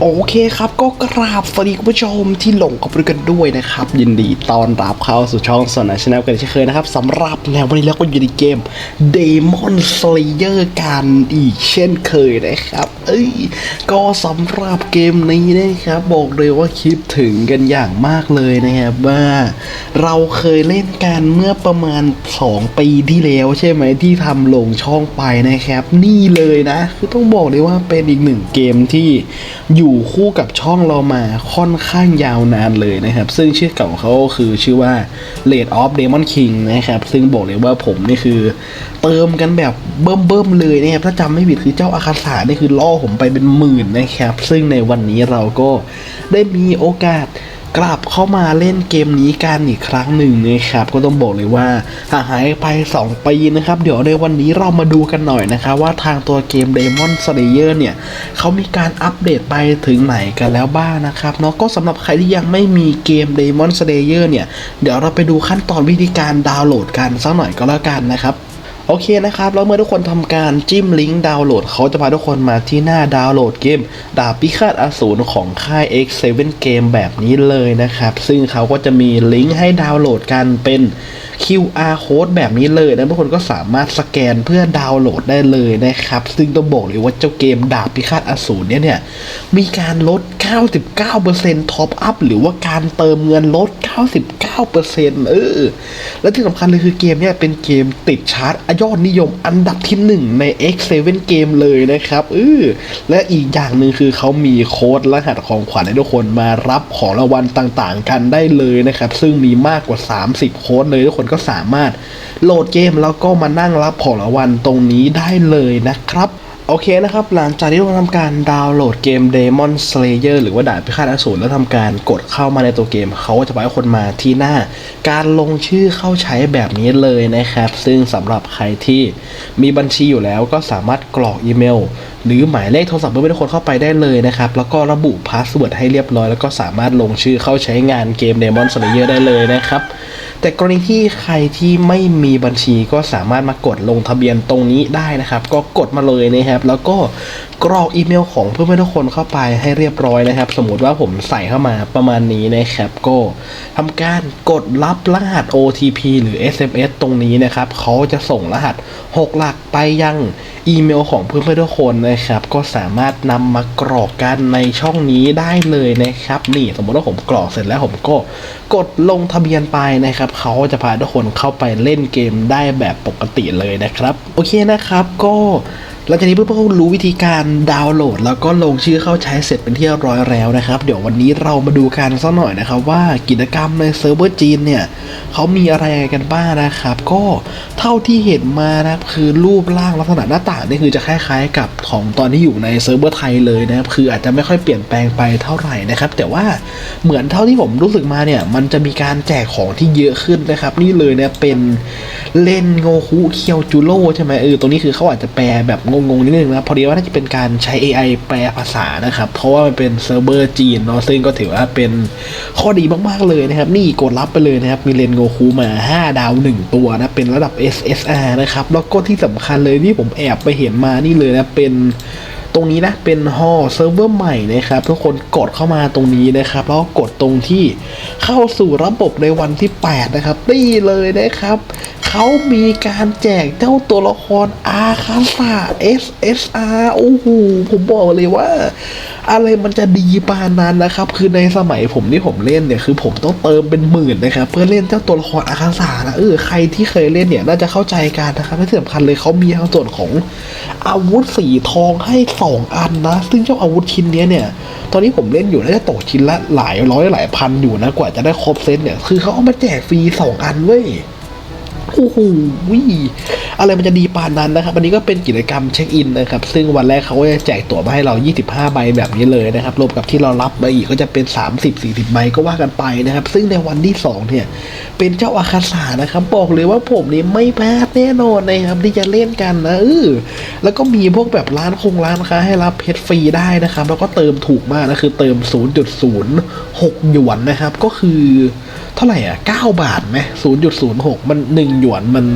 โอเคครับก็กราบสวัสดีคุณผู้ชมที่หลงกับด้กันด้วยนะครับ ยินดีต้อนรับเข้าสู่ช่องสนชแนลกันเช่นเคยนะครับสำหรับแนววันนี้แล้วก็อยู่ในเกม Demon Slayer กันอีกเช่นเคยนะครับ เอ้ย ก็สำหรับเกมนี้นะครับ บอกเลยว่าคิดถึงกันอย่างมากเลยนะครับว่าเราเคยเล่นกันเมื่อประมาณ 2 ปีที่แล้วใช่ไหมที่ทำลงช่องไปนะครับ นี่เลยนะ คือต้องบอกเลยว่าเป็นอีกหนึ่งเกมที่อยูู่่คู่กับช่องเรามาค่อนข้างยาวนานเลยนะครับ ซึ่งชื่อเก่าเขาคือชื่อว่า Late of Demon King นะครับ ซึ่งบอกเลยว่าผมนี่คือ เติมกันแบบเบิ่มๆเลยนะครับ ถ้าจำไม่ผิดคือเจ้าอาคาสานี่คือล่อผมไปเป็นหมื่นนะครับ ซึ่งในวันนี้เราก็ได้มีโอกาส กลับเข้ามาเล่นเกมนี้กันอีกครั้งหนึ่งนะครับ ก็ต้องบอกเลยว่าห่างหายไป 2 ปีนะครับ เดี๋ยวในวันนี้เรามาดูกันหน่อยนะครับ ว่าทางตัวเกม Demon Slayer เนี่ยเขามีการอัปเดตไปถึงไหนกันแล้วบ้างนะครับเนาะก็สำหรับใครที่ยังไม่มีเกม Demon Slayer เนี่ยเดี๋ยวเราไปดูขั้นตอนวิธีการดาวน์โหลดกันสักหน่อยก็แล้วกันนะครับ โอเคนะครับ แล้วเมื่อทุกคนทำการจิ้มลิงก์ดาวน์โหลดเขาจะพาทุกคนมาที่หน้าดาวน์โหลดเกม ดาบพิฆาตอสูรของค่าย X7 เกมแบบนี้เลยนะครับ ซึ่งเขาก็จะมีลิงก์ให้ดาวน์โหลดกันเป็น QR code แบบนี้เลยนะทุกคนก็สามารถสแกนเพื่อดาวน์โหลดได้เลยนะครับ ซึ่งต้องบอกเลยว่าเจ้าเกมดาบพิฆาตอสูรเนี่ยเนี่ย มีการลด 99%ท็อปอัพหรือว่าการเติมเงินลด 99%เออ และที่สำคัญเลยคือเกมเนี่ยเป็นเกมติดชาร์ตยอดนิยมอันดับที่ 1 ใน X7 เกมเลยนะครับเออและอีกอย่างหนึ่งคือเขามีโค้ดรหัสของขวัญให้ทุกคนมารับของรางวัลต่างๆ กันได้เลยนะครับ ซึ่งมีมากกว่า 30 โค้ดเลยทุกคนก็สามารถโหลดเกมแล้วก็มานั่งรับของรางวัลตรงนี้ได้เลยนะครับโอเคนะครับ หลังจากที่เราทำการดาวน์โหลดเกม Demon Slayer หรือว่าดาบพิฆาตอสูรแล้วทำการกดเข้ามาในตัวเกม เขาก็จะพาให้คนมาที่หน้า การลงชื่อเข้าใช้แบบนี้เลยนะครับ ซึ่งสำหรับใครที่มีบัญชีอยู่แล้วก็สามารถกรอกอีเมล หรือหมายเลขโทรศัพท์เพื่อให้คนเข้าไปได้เลยนะครับ แล้วก็ระบุพาสเวิร์ดให้เรียบร้อย แล้วก็สามารถลงชื่อเข้าใช้งานเกม Demon Slayer ได้เลยนะครับ แต่กรณีที่ใครที่ไม่มีบัญชีก็สามารถมากดลงทะเบียนตรงนี้ได้นะครับ ก็กดมาเลยนะครับ แล้วก็กรอกอีเมลของเพื่อนๆทุกคนเข้าไปให้เรียบร้อยนะครับ สมมติว่าผมใส่เข้ามาประมาณนี้นะครับ ก็ทำการกดรับรหัส OTP หรือ SMS ตรงนี้นะครับเขาจะส่งรหัส 6 หลักไปยังอีเมลของเพื่อนๆทุกคนนะครับ ก็สามารถนำมากรอกกันในช่องนี้ได้เลยนะครับ นี่สมมติว่าผมกรอกเสร็จแล้วผมก็ กดลงทะเบียนไปนะครับเขาจะพาทุกคนเข้าไปเล่นเกมได้แบบปกติเลยนะครับ โอเคนะครับก็ หลังจากนี้เพื่อนๆรู้วิธีการดาวน์โหลด แล้วก็ลงชื่อเข้าใช้เสร็จเป็นที่เรียบร้อยแล้วนะครับ เดี๋ยววันนี้เรามาดูกันสักหน่อยนะครับว่ากิจกรรมในเซิร์ฟเวอร์จีนเนี่ยเขามีอะไรกันบ้างนะครับ ก็เท่าที่เห็นมานะครับคือรูปร่างลักษณะหน้าต่างนี่คือจะคล้ายๆ กับของตอนที่อยู่ในเซิร์ฟเวอร์ไทยเลยนะครับคืออาจจะไม่ค่อยเปลี่ยนแปลงไปเท่าไหร่นะครับ แต่ว่าเหมือนเท่าที่ผมรู้สึกมาเนี่ยมันจะมีการแจกของที่เยอะขึ้นนะครับ นี่เลยเนี่ยเป็นเล่นโงคุเคียวจูโร่ใช่ไหมเออตรงนี้คือเขาอาจจะแปลแบบงงๆนิดนึงนะพอดีว่าน่าจะเป็นการใช้ AI แปลภาษานะครับ เพราะว่ามันเป็นเซิร์ฟเวอร์จีนเนาะซึ่งก็ถือว่าเป็นข้อดีมากๆเลยนะครับ นี่กดรับไปเลยนะครับ มีเลนโงคูมา 5 ดาว 1 ตัวนะ เป็นระดับ SSR นะครับ แล้วก็ที่สำคัญเลยที่ผมแอบไปเห็นมานี่เลยนะ เป็น ตรงนี้นะเป็นฮอเซิร์ฟเวอร์ใหม่นะครับทุกคนกดเข้ามาตรงนี้นะครับแล้วก็กดตรงที่เข้าสู่ระบบในวันที่ 8 นะครับนี่เลยนะครับเขามีการแจกเจ้าตัวละครอาคาสา SSR โอ้โหผมบอกเลยว่า อะไรมันจะดีปานนั้นนะครับ คือในสมัยผมที่ผมเล่นเนี่ยคือผมต้องเติมเป็นหมื่นนะครับ เพื่อเล่นเจ้าตัวละครอาคาสานะเออใครที่เคยเล่นเนี่ยน่าจะเข้าใจกันนะครับและที่สำคัญเลยเขามีทั้งส่วนของอาวุธสีทองให้สองอันนะ ซึ่งเจ้าอาวุธชิ้นเนี้ยเนี่ย ตอนนี้ผมเล่นอยู่น่าจะตกชิ้นละหลายร้อยหลายพันอยู่นะกว่าจะได้ครบเซตเนี่ยคือเขาเอามาแจกฟรีสองอันเว้ยโอ้โหวิ อะไรมันจะดีปานนั้นนะครับอันนี้ก็เป็นกิจกรรมเช็คอินนะครับซึ่งวันแรกเขาก็จะแจกตั๋วมาให้เรา 25 ใบแบบนี้เลยนะครับรวมกับที่เรารับมาอีกก็จะเป็น 30-40 ใบก็ว่ากันไปนะครับ ซึ่งในวันที่ 2 เนี่ย เป็นเจ้าอาคาสานะครับบอกเลยว่าผมนี่ไม่พลาดแน่นอนนะครับที่จะเล่นกันนะเออแล้วก็มีพวกแบบร้านคงร้านค้าให้รับเพชรฟรีได้นะครับ แล้วก็เติมถูกมากนะคือเติม 0.06 หยวนนะครับก็คือเท่าไหร่อะ 9 บาทไหม0.06 มัน 1 หยวนมัน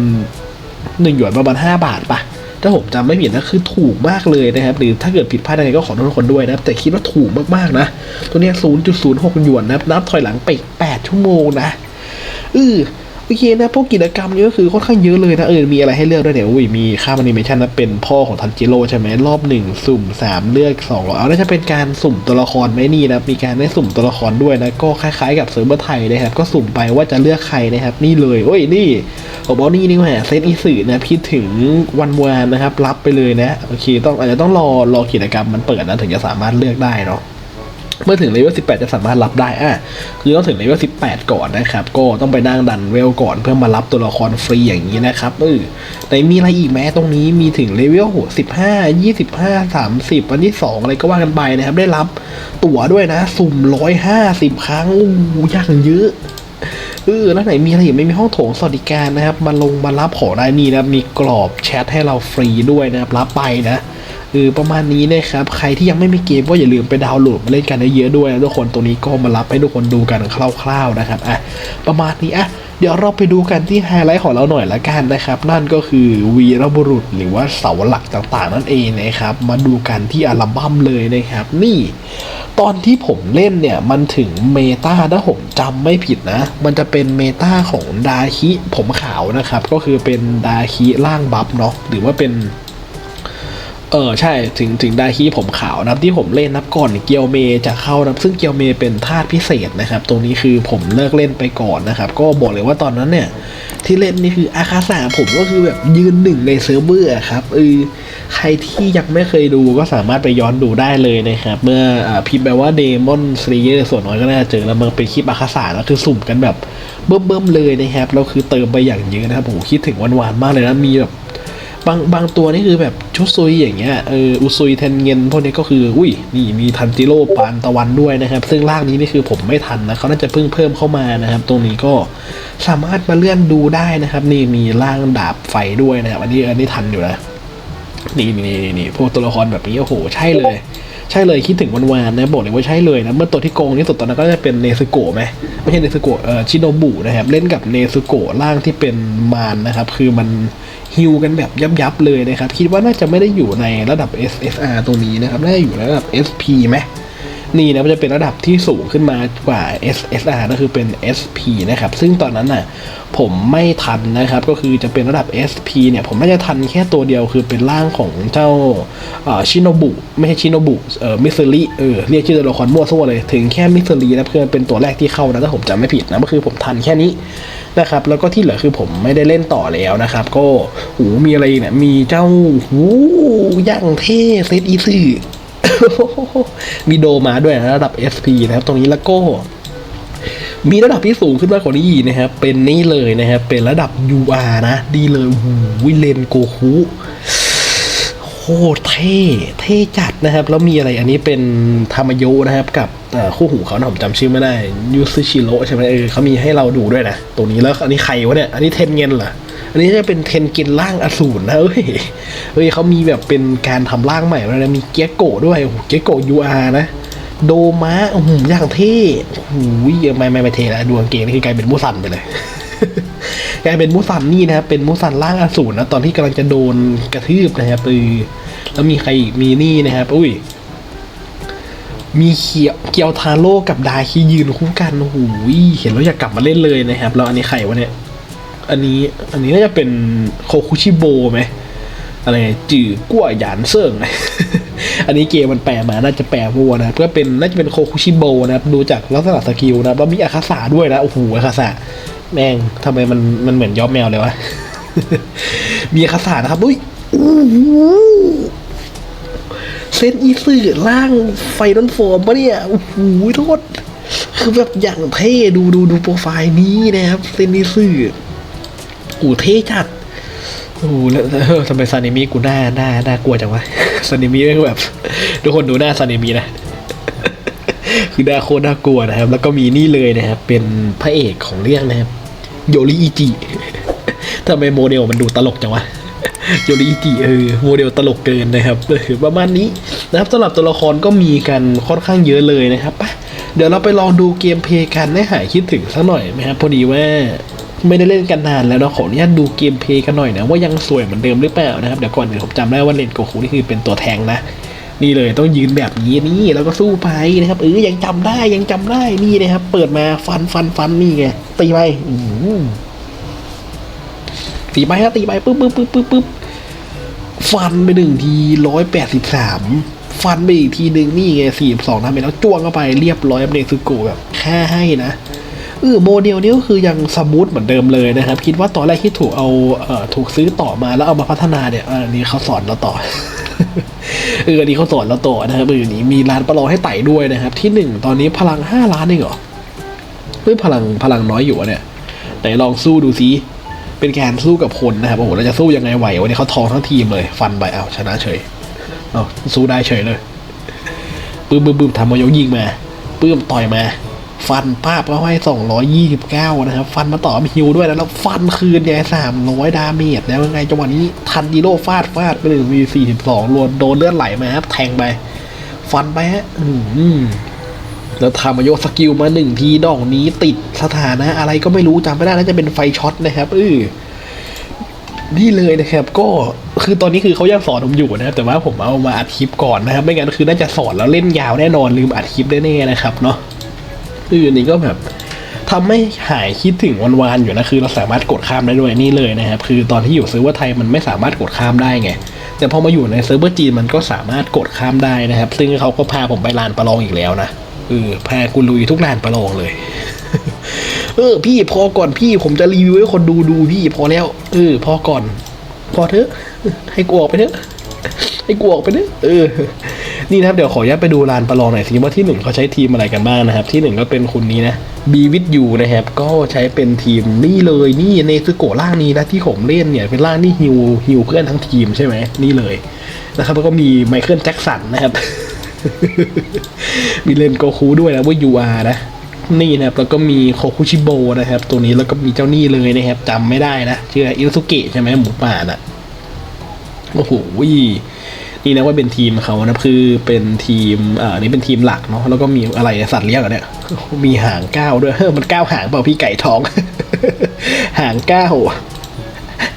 1หยวนประมาณ 5 บาทปะถ้าผมจำไม่ผิดนะคือถูกมากเลยนะครับหรือถ้าเกิดผิดพลาดอะไรก็ขอโทษทุกคนด้วยนะครับแต่คิดว่าถูกมากๆนะ ตัวนี้ย0.06 หยวนนะครับนับถอยหลังไปอีก8ชั่วโมงนะเออโอเคนะพวกกิจกรรมนี้ก็คือค่อนข้างเยอะเลยนะเออมีอะไรให้เลือกด้วยเนี่ยอุ้ยมีค่าแอนิเมชันนะเป็นพ่อของทันจิโร่ใช่ไหมรอบหนึ่งสุ่มสามเลือกสองเอาแล้วจะเป็นการสุ่มตัวละครไหมนี่นะมีการได้สุ่มตัวละครด้วยนะก็คล้ายๆกับเซิร์ฟเวอร์ไทยนะครับก็สุ่มไปว่าจะเลือกใครนะครับนี่เลยโอ้ยนี่ ผมบอนี่นี่แหมเซตอีสื่อนะพี่ถึงวันวานนะครับ รับไปเลยนะโอเคต้องอาจจะต้องรอรอกิจกรรมมันเปิดนะถึงจะสามารถเลือกได้เนาะเมื่อถึงเลเวล18 จะสามารถรับได้อะคือต้องถึงเลเวล18 ก่อนนะครับ ก็ต้องไปนั่งดันเวลก่อนเพื่อมารับตัวละครฟรีอย่างนี้นะครับเออแต่มีอะไรอีกไหมตรงนี้มีถึงเลเวล15 25 30 วันที่ 2 อะไรก็ว่ากันไปนะครับ ได้รับตั๋วด้วยนะ สุ่ม 150 ครั้งอู้ย่างเยอะ เออแล้วไหนมีอะไรอีกไม่มีห้องโถงสวัสดิการนะครับมาลงมารับของได้นี่นะมีกรอบแชทให้เราฟรีด้วยนะครับรับไปนะเออประมาณนี้นะครับใครที่ยังไม่มีเกมก็อย่าลืมไปดาวน์โหลดมาเล่นกันเยอะๆด้วยนะทุกคนตรงนี้ก็มารับให้ทุกคนดูกันคร่าวๆนะครับอะประมาณนี้อะเดี๋ยวเราไปดูกันที่ไฮไลท์ของเราหน่อยละกันนะครับ นั่นก็คือวีรบุรุษหรือว่าเสาหลักต่างๆ นั่นเองนะครับ มาดูกันที่อัลบั้มเลยนะครับ นี่ ตอนที่ผมเล่นเนี่ย มันถึงเมตาถ้าผมจำไม่ผิดนะ มันจะเป็นเมตาของดาคิผมขาวนะครับ ก็คือเป็นดาคิร่างบัฟเนาะหรือว่าเป็น เออใช่ถึงถึงดาคิผมขาวนะที่ผมเล่นนับก่อนเกียวเมจะเข้านะซึ่งเกียวเมเป็นธาตุพิเศษนะครับ ตรงนี้คือผมเลิกเล่นไปก่อนนะครับ ก็บอกเลยว่าตอนนั้นเนี่ย ที่เล่นนี่คืออาคาสาผมก็คือแบบยืนหนึ่งในเซิร์ฟเวอร์ครับเออใครที่ยังไม่เคยดูก็สามารถไปย้อนดูได้เลยนะครับ เมื่ออพิมพ์ไปว่า Demon Slayer ส่วนน้อยก็น่าจะเจอแล้วมันเป็นคลิปอาคาสาแล้วคือสุ่มกันแบบเบิ่มๆเลยนะครับแล้วคือเติมไปอย่างเยอะนะครับผมคิดถึงวันๆมากเลยนะมีแบบ บางบางตัวนี่คือแบบชุดซุยอย่างเงี้ยเอออุซุยเทนเงินพวกนี้ก็คืออุ้ยนี่มีทันจิโร่ปานตะวันด้วยนะครับ ซึ่งร่างนี้นี่คือผมไม่ทันนะเขาน่าจะเพิ่งเพิ่มเข้ามานะครับ ตรงนี้ก็สามารถมาเลื่อนดูได้นะครับ นี่มีร่างดาบไฟด้วยนะครับ อันนี้อันนี้ทันอยู่นะนี่นี่นี่พวกตัวละครแบบนี้โอ้โหใช่เลย ช่เลยคิดถึงวันวานๆนะบอกเลยว่าใช่เลยนะเมื่อตัวที่โกงที่สุดตอนนั้นก็จะเป็นเนซึโกะไหมไม่ใช่เนซึโกะเอ่อชิโนบุนะครับเล่นกับเนซึโกะร่างที่เป็นมารนะครับ คือมันฮิวกันแบบยับยับเลยนะครับ คิดว่าน่าจะไม่ได้อยู่ในระดับ SSR ตรงนี้นะครับน่าจะอยู่ในระดับ SP ไหม นี่นะมันจะเป็นระดับที่สูงขึ้นมากว่า SSR ก็คือเป็น SP นะครับ ซึ่งตอนนั้นน่ะผมไม่ทันนะครับ ก็คือจะเป็นระดับ SP เนี่ย ผมน่าจะทันแค่ตัวเดียวคือเป็นร่างของเจ้าชิโนบุ ไม่ใช่ชิโนบุเออมิสซิลิเออเรียกชื่อตัวละครมั่วซั่วเลย ถึงแค่มิสซิลินะเพื่อนเป็นตัวแรกที่เข้านะถ้าผมจำไม่ผิดนะก็คือผมทันแค่นี้นะครับ แล้วก็ที่เหลือคือผมไม่ได้เล่นต่อแล้วนะครับ ก็โหมีอะไรเนี่ยมีเจ้าหูย่างเท่เซตอีซื่อ มีโดมาด้วยนะระดับ SP นะครับ ตรงนี้แล้วก็ มีระดับที่สูงขึ้นมากกว่านี้อีกนะครับ เป็นนี่เลยนะครับ เป็นระดับ UR นะดีเลยหูวิเลนโกคุโคตรเท่ เท่จัดนะครับ แล้วมีอะไรอันนี้เป็นทามาโยนะครับกับคู่หูเขานะผมจำชื่อไม่ได้ยูซึชิโร่ใช่ไหมเออเขามีให้เราดูด้วยนะตรงนี้แล้วอันนี้ใครวะเนี่ย อันนี้เทนเงินเหรอ อันนี้จะเป็นเทนเกนร่างอสูรนะเอ้ยเฮ้ยเขามีแบบเป็นการทำร่างใหม่แล้วนะมีเกียโกะด้วยโอ้โหเกียโกะ UR นะ โดมาโอ้โหอย่างเท่โอ้โหไม่ไม่ไม่เท่แล้วดวงเกงนี่คือกลายเป็นมูสันไปเลยกลายเป็นมูสันนี่นะครับเป็นมูสันร่างอสูรนะตอนที่กำลังจะโดนกระทืบนะครับเออแล้วมีใครอีกมีนี่นะครับอุ้ยมีเคียวเกียวทาโร่กับดาคียืนคู่กันโอ้โหเห็นแล้วอยากกลับมาเล่นเลยนะครับแล้วอันนี้ใครวะเนี่ย อันนี้อันนี้น่าจะเป็นโคคุชิโบไหมอะไรจื่อกั้วหยานเซิ่ง อันนี้เกมมันแปลมา น่าจะแปลมัวนะก็เป็นน่าจะเป็นโคคุชิโบนะครับ ดูจากลักษณะสกิลนะแล้วมีอาคาสาด้วยนะ โอ้โหอาคาสาแม่งทำไมมันมันเหมือนย้อมแมวเลยวะ มีอาคาสานะครับ อุ้ยเซนอีสื่อร่างไฟนอลโฟมปะเนี่ย โอ้โหโทษ คือแบบอย่างเท่ ดูดูดูโปรไฟล์นี้นะครับ เซนอีสื่ อโอ้เท่จัดโอ้แล้วทำไมซานิมิกูหน้าหน้าหน้ากลัวจังวะซานิมิแม่งแบบ ทุกคนดูหน้าซานิมินะ คือหน้าโคตรน่ากลัวนะครับ แล้วก็มีนี่เลยนะครับ เป็นพระเอกของเรื่องนะครับ โยริอิจิทำไมโมเดลมันดูตลกจังวะโยริอิจิเออโมเดลตลกเกินนะครับประมาณนี้นะครับสำหรับตัวละครก็มีกันค่อนข้างเยอะเลยนะครับไปเดี๋ยวเราไปลองดูเกมเพลย์กันให้หายคิดถึงสักหน่อยไหมครับพอดีว่า ไม่ได้เล่นกันนานแล้วเนาะขออนุญาตดูเกมเพลย์กันหน่อยนะว่ายังสวยเหมือนเดิมหรือเปล่านะครับเดี๋ยวก่อนอื่นผมจำได้ว่าเลนโกคูนี่คือเป็นตัวแทงนะนี่เลยต้องยืนแบบนี้นี่แล้วก็สู้ไปนะครับเออยังจำได้ยังจำได้นี่นะครับ เปิดมาฟันฟันฟันนี่ไงตีไปตีไปครับตีไปปึ๊บปึ๊บปึ๊บปึ๊บปึ๊บฟันไปหนึ่งทีร้อยแปดสิบสามฟันไปอีกทีหนึ่งนี่ไงสี่สองทำไปแล้วจ้วงเข้าไปเรียบร้อยเนซึโกแบบแค่ให้นะ เออโมเดลนี้ก็คือยังสมูทเหมือนเดิมเลยนะครับ คิดว่าตอนแรกที่ถูกเอาเอ่อถูกซื้อต่อมาแล้วเอามาพัฒนาเนี่ยอันนี้เขาสอนเราต่อเอออันนี้เขาสอนเราต่อนะครับเออนี้มีร้านประลองให้ไต่ด้วยนะครับ ที่หนึ่งตอนนี้พลังห้าล้านเองเหรอเฮ้ยพลังพลังน้อยอยู่เนี่ยไหนลองสู้ดูซิเป็นการสู้กับคนนะครับโอ้โหเราจะสู้ยังไงไหววันนี้เขาทองทั้งทีมเลย ฟันไปเอาชนะเฉยเอาสู้ได้เฉยเลยปื้มปื้มปื้มทำมายกยิงมาปื้มต่อยมา ฟันป้าบก็ให้สองร้อยยี่สิบเก้านะครับ ฟันมาต่อมีฮิวด้วยนะแล้วฟันคืนไงสามร้อยดาเมจแล้วยังไงจังหวะนี้ทันดีโร่ฟาดฟาดไปหนึ่งมีสี่สิบสองรวนโดนเลือดไหลมาครับแทงไป ฟันไปฮะอืมแล้วทำมายกสกิลมาหนึ่งทีดอกนี้ติดสถานะ อะไรก็ไม่รู้จำไม่ได้น่าจะเป็นไฟช็อตนะครับเออนี่เลยนะครับ ก็คือตอนนี้คือเขายังสอนผมอยู่นะครับแต่ว่าผมเอามาอัดคลิปก่อนนะครับ ไม่งั้นคือน่าจะสอนแล้วเล่นยาวแน่นอนลืมอัดคลิปแน่ๆนะครับเนาะ คืออันนี้ก็แบบทำให้หายคิดถึงวันๆอยู่นะคือ เราสามารถกดข้ามได้ด้วยนี่เลยนะครับ คือตอนที่อยู่เซิร์ฟเวอร์ไทยมันไม่สามารถกดข้ามได้ไง แต่พอมาอยู่ในเซิร์ฟเวอร์จีนมันก็สามารถกดข้ามได้นะครับ ซึ่งเขาก็พาผมไปลานประลองอีกแล้วนะเออพากูลุยทุกลานประลองเลย เออ พี่พอก่อนพี่ผมจะรีวิวให้คนดูดูพี่พอแล้วเออพอก่อน พอเถอะ ให้กูออกไปเถอะให้กูออกไปเถอะเออ นี่นะครับเดี๋ยวขออนุญาตไปดูลานประลองหน่อยสิว่าที่หนึ่งเขาใช้ทีมอะไรกันบ้างนะครับ ที่หนึ่งก็เป็นคนนี้นะบีวิทยูนะครับก็ใช้เป็นทีมนี่เลยนี่เนซึโกะล่างนี้นะที่ผมเล่นเนี่ยเป็นล่างที่ฮิวฮิวเพื่อนทั้งทีมใช่ไหมนี่เลยนะครับแล้วก็มีไมเคิลแจ็คสันนะครับมีเลนโกคูด้วยนะว่ายูอาร์นะนี่นะครับแล้วก็มีโคคุชิโบนะครับ ตัวนี้แล้วก็มีเจ้านี่เลยนะครับจำไม่ได้นะชื่ออินสุเกะใช่ไหมหมูป่าน่ะโอ้โห นี่นะว่าเป็นทีมเขานะคือเป็นทีมอ่านี่เป็นทีมหลักเนาะแล้วก็มีอะไรสัตว์เลี้ยงอะเนี่ยมีหางก้าวด้วยเฮ้ยมันก้าวหางเปล่าพี่ไก่ทอง หางก้าว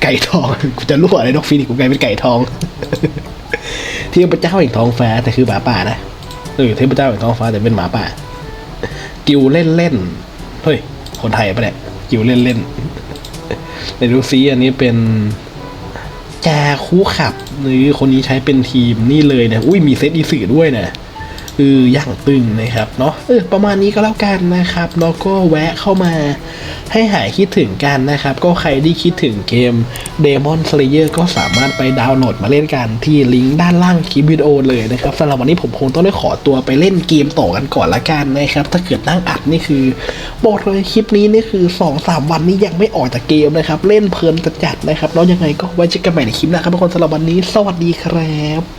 ไก่ทองกูจะรั่วเลยนกฟินิกกูกลายเป็นไก่ทองเทพเจ้าแห่งท้องฟ้าแต่คือหมาป่านะเออเทพเจ้าแห่งท้องฟ้าแต่เป็นหมาป่า กิวเล่นเล่นเฮ้ยคนไทยปะเนี่ยกิวเล่นเล่นในดูซีอันนี้เป็นจาคูขับ หรือคนนี้ใช้เป็นทีมนี่เลยนะอุ้ยมีเซตอีสื่อด้วยนะเอออย่างตึงนะครับเนาะเออประมาณนี้ก็แล้วกันนะครับแล้วก็แวะเข้ามา ให้หายคิดถึงกันนะครับ ก็ใครที่คิดถึงเกม Demon Slayer ก็สามารถไปดาวน์โหลดมาเล่นกันที่ลิงก์ด้านล่างคลิปวิดีโอเลยนะครับสำหรับวันนี้ผมคงต้องได้ขอตัวไปเล่นเกมต่อกันก่อนละกันนะครับ ถ้าเกิดนั่งอัดนี่คือบอกเลยคลิปนี้นี่คือ 2-3 วันนี้ยังไม่ออกจากเกมนะครับ เล่นเพลินจัดๆนะครับแล้วยังไงก็ไว้เจอกันใหม่ในคลิปหน้าครับทุกคนสำหรับวันนี้ สวัสดีครับ